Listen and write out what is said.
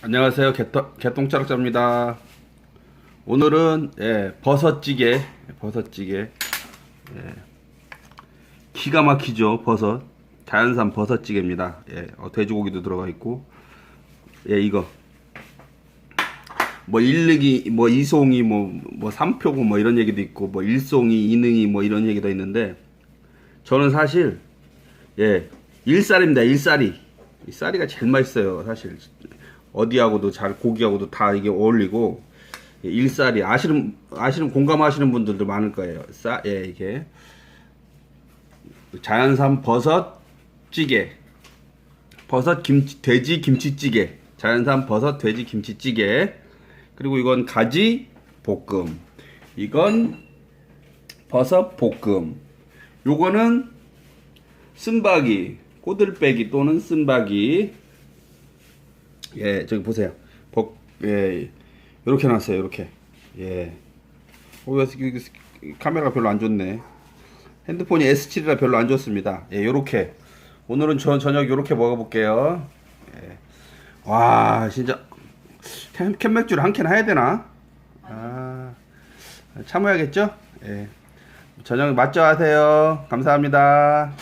안녕하세요. 개똥, 개똥자락자입니다. 오늘은 예, 버섯찌개, 버섯찌개. 예, 기가 막히죠, 버섯. 자연산 버섯찌개입니다. 예, 어, 돼지고기도 들어가 있고. 예, 이거. 뭐 일르기, 뭐 이송이, 뭐, 뭐 삼표고 뭐 이런 얘기도 있고, 뭐 일송이, 이능이 뭐 이런 얘기도 있는데, 저는 사실, 예, 일살입니다, 일살이. 이 쌀이가 제일 맛있어요, 사실. 어디하고도 잘, 고기하고도 다 이게 어울리고, 예, 일살이. 아시는, 아시는, 공감하시는 분들도 많을 거예요. 쌀, 예, 이게. 자연산 버섯 찌개. 버섯 김치, 돼지 김치찌개. 자연산 버섯 돼지 김치찌개. 그리고 이건 가지 볶음. 이건 버섯 볶음. 요거는 쓴바기, 꼬들빼기 또는 쓴바기. 예, 저기 보세요. 볶, 예, 요렇게 놨어요, 요렇게. 예. 어, 카메라가 별로 안 좋네. 핸드폰이 S7이라 별로 안 좋습니다. 예, 요렇게. 오늘은 저 저녁 요렇게 먹어볼게요. 예. 와, 진짜. 캔, 캔 맥주를 한 캔 해야 되나? 아, 참아야겠죠? 예. 저녁 맛죠 하세요. 감사합니다.